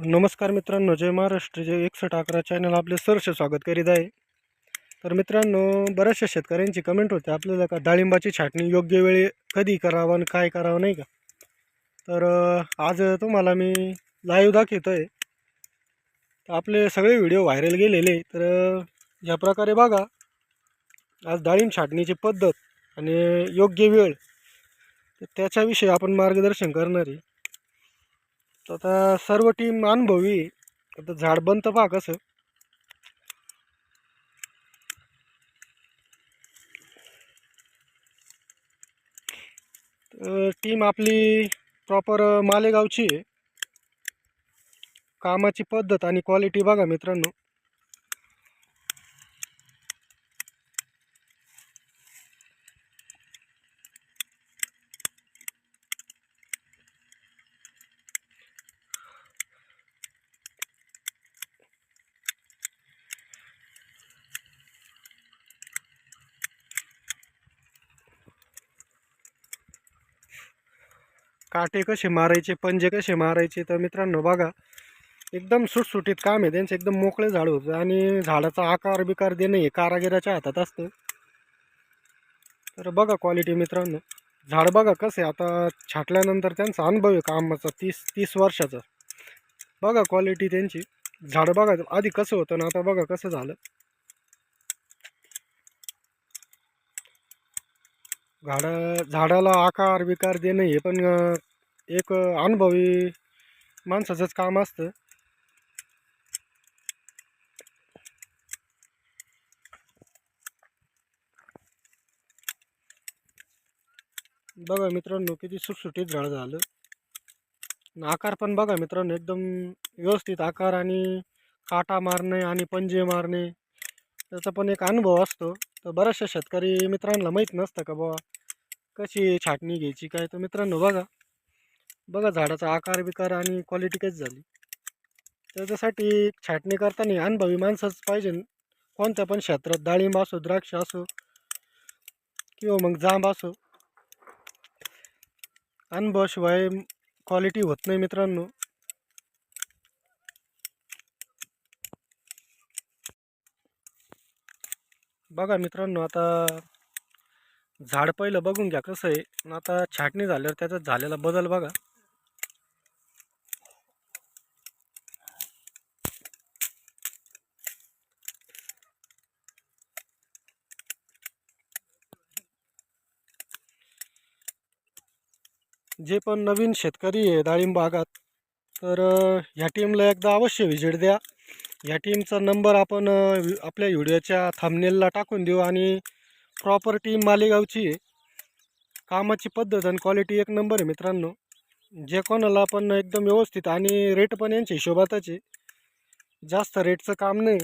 नमस्कार मित्रांनो जय महाराष्ट्र जय एकसष्ट अकरा चॅनल आपले सरस स्वागत करीत आहे. तर मित्रांनो बऱ्याचशा शेतकऱ्यांची कमेंट होते आपल्याला का डाळिंबाची छाटणी योग्य वेळी कधी करावं आणि काय करावं नाही का? तर आज तुम्हाला मी लाईव्ह दाखवतो आहे तर आपले सगळे व्हिडिओ व्हायरल गेलेले तर ह्या या प्रकारे बघा. आज डाळिंब छाटणीची पद्धत आणि योग्य वेळ तर त्याच्याविषयी आपण मार्गदर्शन करणार आहे. तर आता सर्व टीम अनुभवी आता झाड बनतं पहा कसं. टीम आपली प्रॉपर मालेगावची आहे. कामाची पद्धत आणि क्वालिटी बघा मित्रांनो. काटे कसे मारायचे पंजे कसे मारायचे तर मित्रांनो बघा एकदम सुटसुटीत काम आहे. त्यांचं एकदम मोकळे झाड होतं आणि झाडाचा आकार बिकार देणं हे कारागिराच्या हातात असतं. तर बघा क्वालिटी मित्रांनो. झाड बघा कसं आहे आता छाटल्यानंतर त्यांचा अनुभव आहे कामाचा तीस तीस वर्षाचा. बघा क्वालिटी त्यांची. झाड बघा आधी कसं होतं ना आता बघा कसं झालं. झाडं झाडाला आकार विकार देणं हे पण एक अनुभवी माणसाचंच काम असतं. बघा मित्रांनो किती सुटसुटीत झाड झालं. आकार पण बघा मित्रांनो एकदम व्यवस्थित आकार आणि काटा मारणे आणि पंजे मारणे. त्याचा पण एक अनुभव असतो. तर बऱ्याचशा शेतकरी मित्रांना माहीत नसतं का बाबा कशी छाटणी घ्यायची काय? तर मित्रांनो बघा बघा झाडाचा आकार बिकार आणि क्वालिटी कशी झाली. त्याच्यासाठी छाटणी करताना अनुभवी माणसंच पाहिजे. कोणत्या पण क्षेत्रात डाळिंब असो द्राक्ष असो किंवा मग जांब असो. अनुभवाशिवाय क्वालिटी होत नाही मित्रांनो. बघा मित्रांनो आता झाड पहिलं बघून घ्या कसं आहे. आता छाटणी झाल्यावर त्याचा झालेला बदल बघा. जे पण नवीन शेतकरी आहे डाळिंबागात तर ह्या टीमला एकदा अवश्य व्हिजिट द्या. ह्या टीमचा नंबर आपण आपल्या व्हिडिओच्या थांबनेलला टाकून देऊ आणि प्रॉपर टीम मालेगावची आहे कामाची पद्धत आणि क्वालिटी एक नंबर आहे मित्रांनो. जे कोणाला पण एकदम व्यवस्थित आणि रेट पण यांच्या हिशोबातच आहे. जास्त रेटचं काम नाही.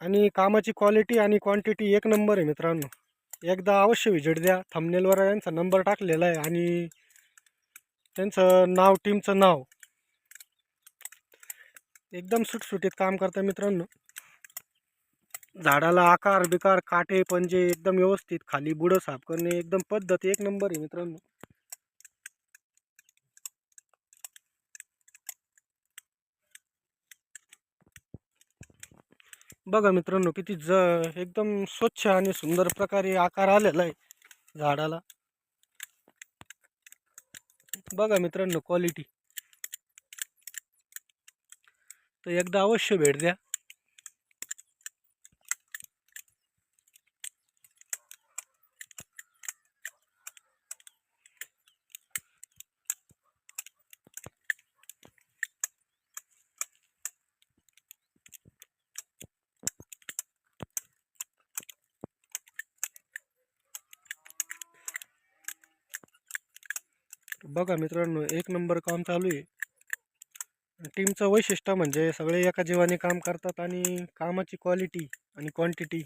आणि कामाची क्वालिटी आणि क्वांटिटी एक नंबर आहे मित्रांनो. एकदा अवश्य व्हिजिट द्या. थंबनेलवर यांचा नंबर टाकलेला आहे आणि त्यांचं नाव टीमचं नाव एकदम सुटसुटीत काम करतं मित्रांनो. झाडाला आकार बिकार काटे पंजे एकदम व्यवस्थित खाली बुडं साफ करणे एकदम पद्धत एक नंबर आहे मित्रांनो. बघा मित्रांनो किती ज एकदम स्वच्छ आणि सुंदर प्रकारे आकार आलेला आहे झाडाला. बघा मित्रांनो क्वालिटी तर एकदा अवश्य भेट द्या. बघा मित्रांनो एक नंबर काम चालू आहे. टीमचं वैशिष्ट्य म्हणजे सगळे एका जीवाने काम करतात आणि कामाची क्वालिटी आणि क्वांटिटी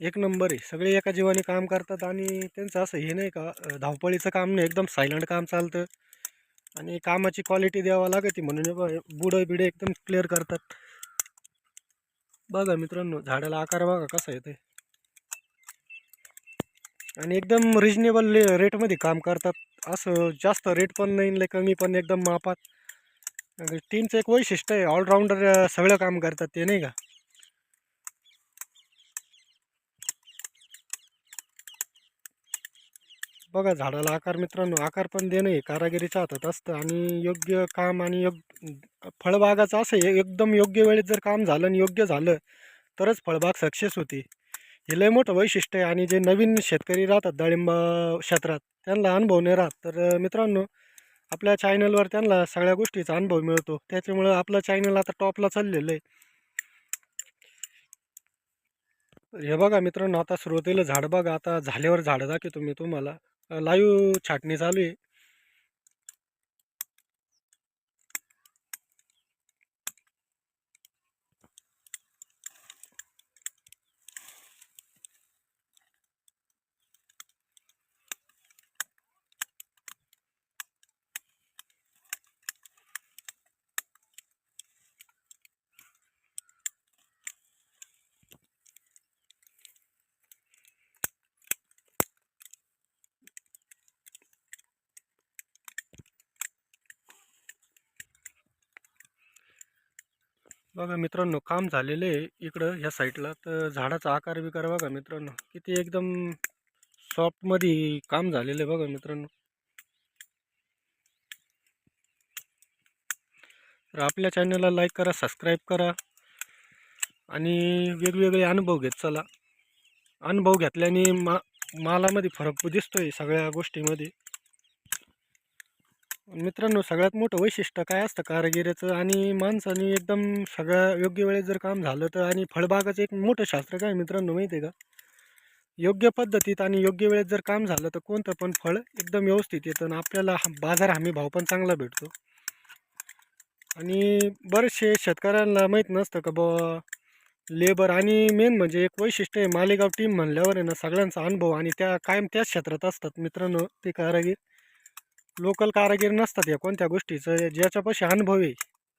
एक नंबर आहे. सगळे एका जीवाने काम करतात आणि त्यांचं असं हे नाही का धावपळीचं काम नाही एकदम सायलंट काम चालतं आणि कामाची क्वालिटी द्यावं लागते म्हणून बुडं बिडं एकदम क्लिअर करतात. बघा मित्रांनो झाडाला आकार बघा कसा येते आणि एकदम रिजनेबल रेटमध्ये काम करतात. असं जास्त रेट पण नाही कमी पण एकदम मापात. म्हणजे टीमचं एक वैशिष्ट्य आहे ऑलराऊंडर सगळं काम करतात ते नाही का? बघा झाडाला आकार मित्रांनो आकार पण देणं हे कारागिरीच्या हातात असतं आणि योग्य काम आणि योग्य फळबागाचं असं एकदम योग्य वेळेत जर काम झालं आणि योग्य झालं तरच फळबाग सक्सेस होती. हे लय मोठं वैशिष्ट्य आहे आणि जे नवीन शेतकरी राहतात डाळिंब क्षेत्रात त्यांना अनुभव नाही राहत. तर मित्रांनो आपल्या चॅनलवर त्यांना सगळ्या गोष्टीचा अनुभव मिळतो. त्याच्यामुळं आपलं चॅनल आता टॉपला चाललेलं आहे. हे बघा मित्रांनो आता सुरुवातीला झाड बघा. आता झाल्यावर झाडं दाखवतो मी तुम्हाला. लाईव्ह छाटणी चालू आहे. बघा मित्रांनो काम झालेलं आहे इकडं ह्या साईडला. तर झाडाचा आकार बिकार बघा मित्रांनो. किती एकदम सॉफ्टमध्ये काम झालेलं आहे बघा मित्रांनो. तर आपल्या चॅनलला लाईक करा सबस्क्राईब करा आणि वेगवेगळे अनुभव घेत चला. अनुभव घेतल्याने मा मालामध्ये फरक दिसतोय सगळ्या गोष्टीमध्ये. मित्रांनो सगळ्यात मोठं वैशिष्ट्य काय असतं? कारागिरीचं आणि माणसाने एकदम सगळ्या योग्य वेळेत जर काम झालं तर आणि फळबागाचं एक मोठं शास्त्र काय मित्रांनो माहिती आहे का? योग्य पद्धतीत आणि योग्य वेळेत जर काम झालं तर कोणतं पण फळ एकदम व्यवस्थित येतं आणि आपल्याला हा- बाजार हमी भाव पण चांगला भेटतो. आणि बरेचसे शेतकऱ्यांना माहीत नसतं का बुवा लेबर आणि मेन म्हणजे एक वैशिष्ट्य आहे. मालेगाव टीम म्हणल्यावर आहे ना सगळ्यांचा अनुभव आणि त्या कायम त्याच क्षेत्रात असतात मित्रांनो ते कारागीर. लोकल कारागीर नसतात या कोणत्या गोष्टीचं. ज्याच्यापाशी अनुभव आहे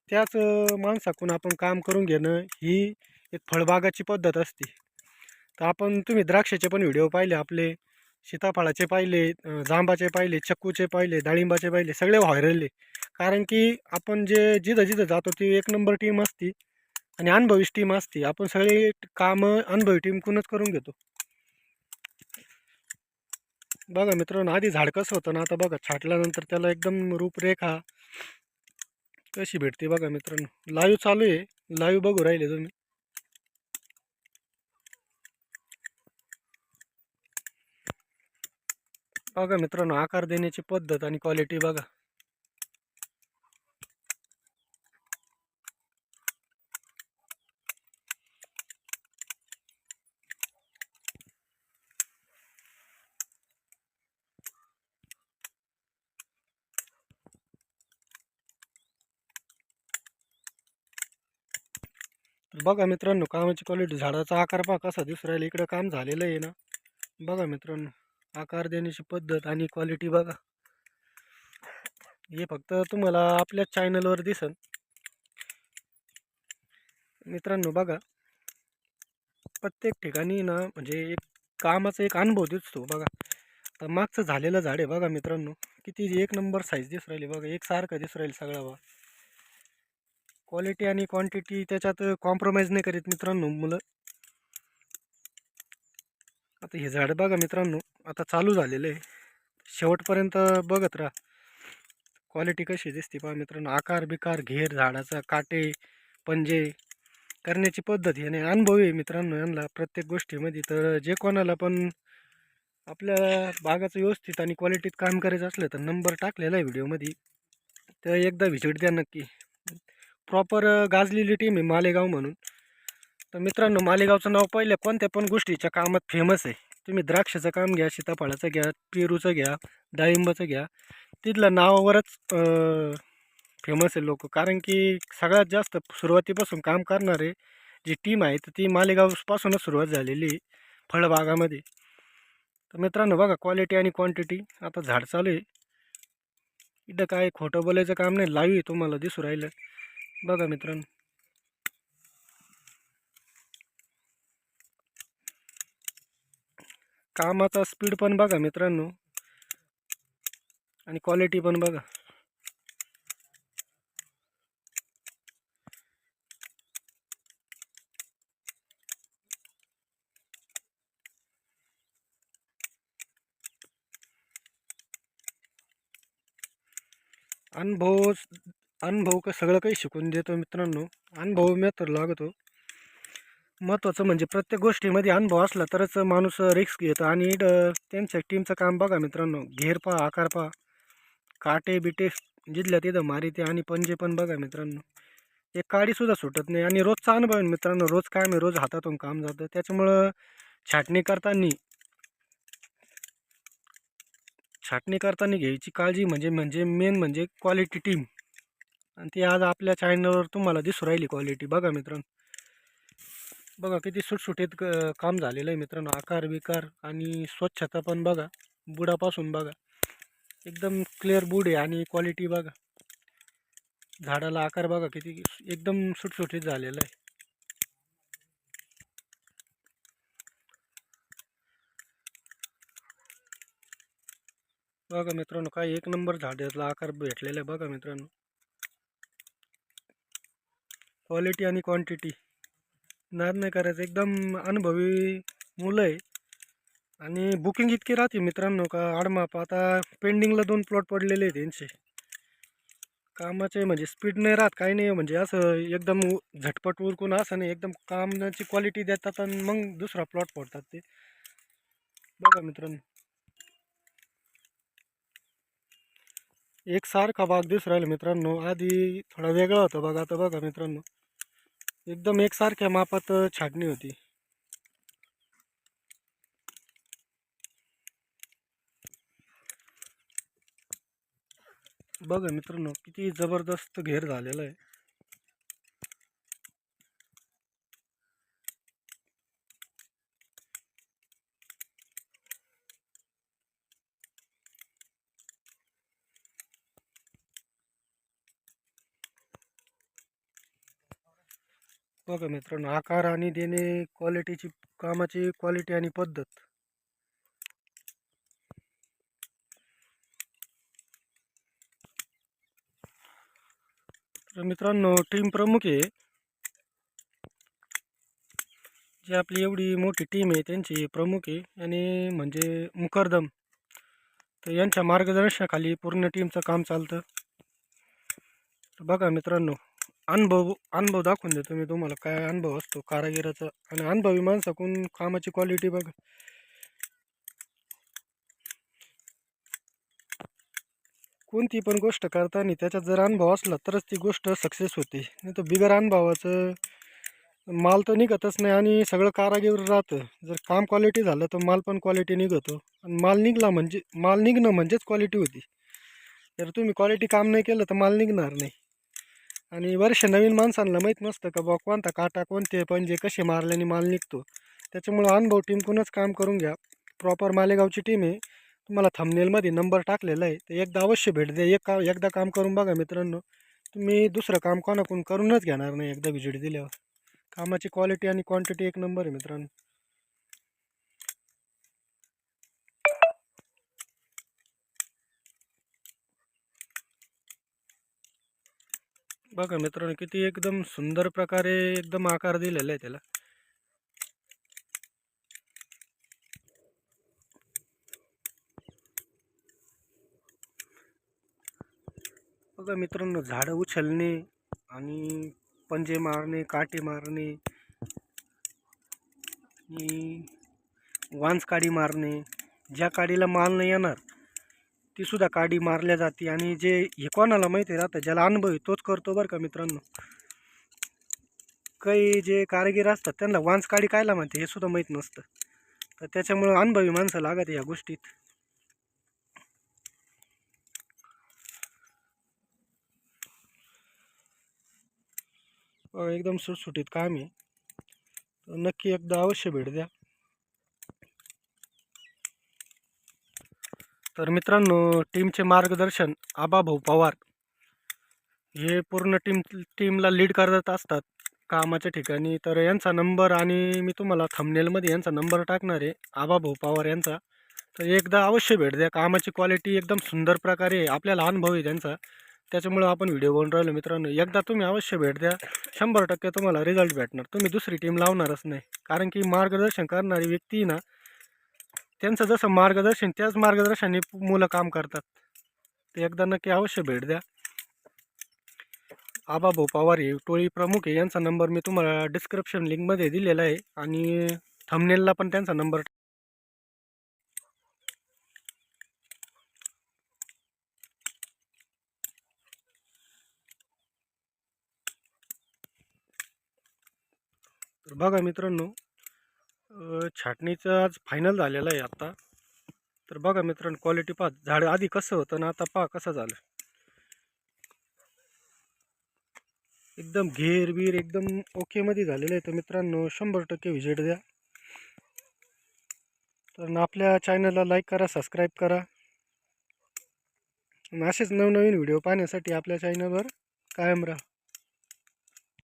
त्याच माणसाकून माणसाकडून आपण काम करून घेणं ही एक फळबागाची पद्धत असते. तर आपण तुम्ही द्राक्षाचे पण व्हिडिओ पाहिले आपले सीताफळाचे पाहिले जांबाचे पाहिले चक्कूचे पाहिले डाळिंबाचे पाहिले सगळे व्हायरल आहे. कारण की आपण जे जिथं जिथं जातो ती एक नंबर टीम असती आणि अनुभवी टीम असते. आपण सगळे कामं अनुभवी टीमकडूनच करून घेतो. बघा मित्रांनो आधी झाड कसं होतं ना आता बघा छाटल्यानंतर त्याला एकदम रूपरेखा कशी भेटते बघा मित्रांनो. लाईव्ह चालू आहे. लाईव्ह बघू राहिले तुम्ही. बघा मित्रांनो आकार देण्याची पद्धत आणि क्वालिटी बघा. बघा मित्रांनो कामाची क्वालिटी झाडाचा आकार पहा कसा दिसू राहिला. इकडं काम झालेलं आहे ना. बघा मित्रांनो आकार देण्याची पद्धत आणि क्वालिटी बघा. हे फक्त तुम्हाला आपल्या चॅनलवर दिसन. मित्रांनो बघा. प्रत्येक ठिकाणी ना म्हणजे एक कामाचा एक अनुभव दिसतो बघा. तर मागचं झालेलं झाड आहे बघा मित्रांनो. किती एक नंबर साईज दिसू राहिली बघा. एक सारखं दिसू राहील सगळा बघा. क्वालिटी आणि क्वांटिटी त्याच्यात कॉम्प्रोमाइज नाही करीत मित्रांनो मुलं. आता हे झाड बघा मित्रांनो आता चालू झालेलं आहे. शेवटपर्यंत बघत राहा. क्वालिटी कशी दिसते पहा मित्रांनो आकार बिकार घेर झाडाचा काटे पंजे करण्याची पद्धत याने अनुभव अनुभवी आहे मित्रांनो यांना प्रत्येक गोष्टीमध्ये. तर जे कोणाला पण आपल्या बागाचं व्यवस्थित आणि क्वालिटीत काम करायचं असलं तर नंबर टाकलेला आहे व्हिडिओमध्ये. तर एकदा व्हिजिट द्या नक्की. प्रॉपर गाजलेली टीम आहे मालेगाव म्हणून. तर मित्रांनो मालेगावचं नाव पहिल्या कोणत्या पण गोष्टीच्या कामात फेमस आहे. तुम्ही द्राक्षाचं काम घ्या सीताफळाचं घ्या पेरूचं घ्या डाळिंबाचं घ्या. तिथलं नावावरच फेमस आहे लोक. कारण की सगळ्यात जास्त सुरुवातीपासून काम करणारे जी टीम आहे तर ती मालेगावपासूनच सुरुवात झालेली आहे फळबागामध्ये. तर मित्रांनो बघा क्वालिटी आणि क्वांटिटी आता झाड चालू आहे. इथं काय खोटं बोलायचं काम नाही. लाईव्ह आहे तुम्हाला दिसू राहिलं. बघा मित्रांनो. कामाचा स्पीड पण बघा मित्रांनो. आणि क्वालिटी पण बघा. अनुभव अनुभव का सगळं काही शिकून देतो मित्रांनो. अनुभव मी तर लागतो. महत्त्वाचं म्हणजे प्रत्येक गोष्टीमध्ये अनुभव असला तरच माणूस रिस्क घेतो आणि इथं त्यांच्या टीमचं काम बघा मित्रांनो. घेर पहा आकार पहा. काटे बिटे जिथल्या तिथं मारिते आणि पंजे पण बघा मित्रांनो. एक काडीसुद्धा सुटत नाही आणि रोजचा अनुभव आहे मित्रांनो. रोज काय आहे रोज हातातून काम जातं. त्याच्यामुळं छाटणी करताना छाटणी करताना घ्यायची काळजी म्हणजे म्हणजे मेन म्हणजे क्वालिटी टीम आणि ती आज आपल्या चॅनलवर तुम्हाला दिसू राहिली क्वालिटी बघा मित्रांनो. बघा किती सुटसुटीत क- काम झालेलं आहे मित्रांनो. आकार विकार आणि स्वच्छता पण बघा. बुडापासून बघा. एकदम क्लिअर बुड आहे आणि क्वालिटी बघा. झाडाला आकार बघा किती एकदम सुटसुटीत झालेला आहे. बघा मित्रांनो काय एक नंबर झाडाला आकार भेटलेला आहे बघा मित्रांनो. क्वालिटी आणि क्वांटिटी नाद नाही करायचं. एकदम अनुभवी मुलं आहे. आणि बुकिंग इतकी राहते मित्रांनो का? आडमाप. आता पेंडिंगला दोन प्लॉट पडलेले आहेत त्यांचे कामाचे म्हणजे स्पीड नाही राहत काही नाही. म्हणजे असं एकदम झटपट उरकून असं नाही. एकदम कामाची क्वालिटी देतात आणि मग दुसरा प्लॉट पडतात ते. बघा मित्रांनो. एक सारखा भाग दिसून राहिला मित्रांनो. आधी थोडा वेगळा होता बघा. आता बघा मित्रांनो. एकदम एकसारख्या मापात छाटणी होती. बघा मित्रांनो किती जबरदस्त घेर झालेला आहे. बघा मित्रांनो आकार आणि देणे क्वालिटीची कामाची क्वालिटी आणि पद्धत. तर मित्रांनो टीम प्रमुख आहे. जी आपली एवढी मोठी टीम आहे त्यांची प्रमुख आहे. आणि म्हणजे मुकरदम तर यांच्या मार्गदर्शनाखाली पूर्ण टीमचं काम चालतं. तर बघा मित्रांनो अनुभव अनुभव दाखवून देतो मी तुम्हाला काय अनुभव असतो कारागिराचा आणि अनुभवी माणसाकडून कामाची क्वालिटी बघा. कोणती पण गोष्ट करताना त्याच्यात जर अनुभव असला तरच ती गोष्ट सक्सेस होते. नाही तर बिगर अनुभवाचं माल तर निघतच नाही आणि सगळं कारागीर राहतं. जर काम क्वालिटी झालं तर माल पण क्वालिटी निघतो. आणि माल निघला म्हणजे माल निघणं म्हणजेच क्वालिटी होती. जर तुम्ही क्वालिटी काम नाही केलं तर माल निघणार नाही. आणि वर्ष नवीन माणसांना माहीत नसतं का बा कोणता काटा कोणते पंजे कसे मारल्याने माल निघतो. त्याच्यामुळं अनुभव टीमकडूनच काम करून घ्या. प्रॉपर मालेगावची टीम आहे. तुम्हाला थंबनेलमध्ये नंबर टाकलेला आहे. तर एकदा अवश्य भेट द्या. एक का एकदा काम करून बघा मित्रांनो. तुम्ही दुसरं काम कोणाकडून करूनच घेणार नाही एकदा व्हिजिट दिल्यावर. कामाची क्वालिटी आणि क्वांटिटी एक नंबर आहे मित्रांनो. बघा मित्रांनो किती एकदम सुंदर प्रकारे एकदम आकार दिलेला आहे त्याला. बघा मित्रांनो झाडं उचलणे आणि पंजे मारणे काटे मारणे आणि वांस काडी मारणे. ज्या काडीला माल नाही येणार ती सुद्धा काडी मारल्या जाते आणि जे हे कोणाला माहिती राहतं ज्याला अनुभव आहे तोच करतो बरं का मित्रांनो. काही जे कारागीर असतात त्यांना वांस काडी कायला म्हणते हे सुद्धा माहीत नसतं. तर त्याच्यामुळं अनुभवी माणसं लागत या गोष्टीत. एकदम सुटसुटीत काम आहे. नक्की एकदा अवश्य भेट द्या. तर मित्रांनो टीमचे मार्गदर्शन आबाभाऊ पवार. हे पूर्ण टीम टीमला लीड करत असतात कामाच्या ठिकाणी. तर यांचा नंबर आणि मी तुम्हाला थंबनेलमध्ये यांचा नंबर टाकणार आहे आबाभाऊ पवार यांचा. तर एकदा अवश्य भेट द्या. कामाची क्वालिटी एकदम सुंदर प्रकारे आहे. आपल्याला अनुभव आहे त्यांचा. त्याच्यामुळं आपण व्हिडिओ बनवून राहिलो मित्रांनो. एकदा तुम्ही अवश्य भेट द्या. शंभर टक्के तुम्हाला रिझल्ट भेटणार. तुम्ही दुसरी टीम लावणारच नाही. कारण की मार्गदर्शन करणारी व्यक्ती ना त्यांचं जसं मार्गदर्शन त्याच मार्गदर्शनाने मुलं काम करतात. ते एकदा नक्की अवश्य भेट द्या. आबाभाऊ पवार हे टोळी प्रमुख आहे. यांचा नंबर मी तुम्हाला डिस्क्रिप्शन लिंकमध्ये दिलेला आहे. आणि थमनेलला पण त्यांचा नंबर तर बघा मित्रांनो छाटणीचं आज फायनल झालेलं आहे आत्ता तर बघा मित्रांनो क्वालिटी पहा. झाड आधी कसं होतं ना आता पहा कसं झालं. एकदम घेर बीर एकदम ओकेमध्ये झालेलं आहे. तर मित्रांनो शंभर टक्के व्हिजिट द्या. तर आपल्या चॅनलला लाईक करा सबस्क्राईब करा. असेच नवनवीन व्हिडिओ पाहण्यासाठी आपल्या चॅनलवर कायम राहा.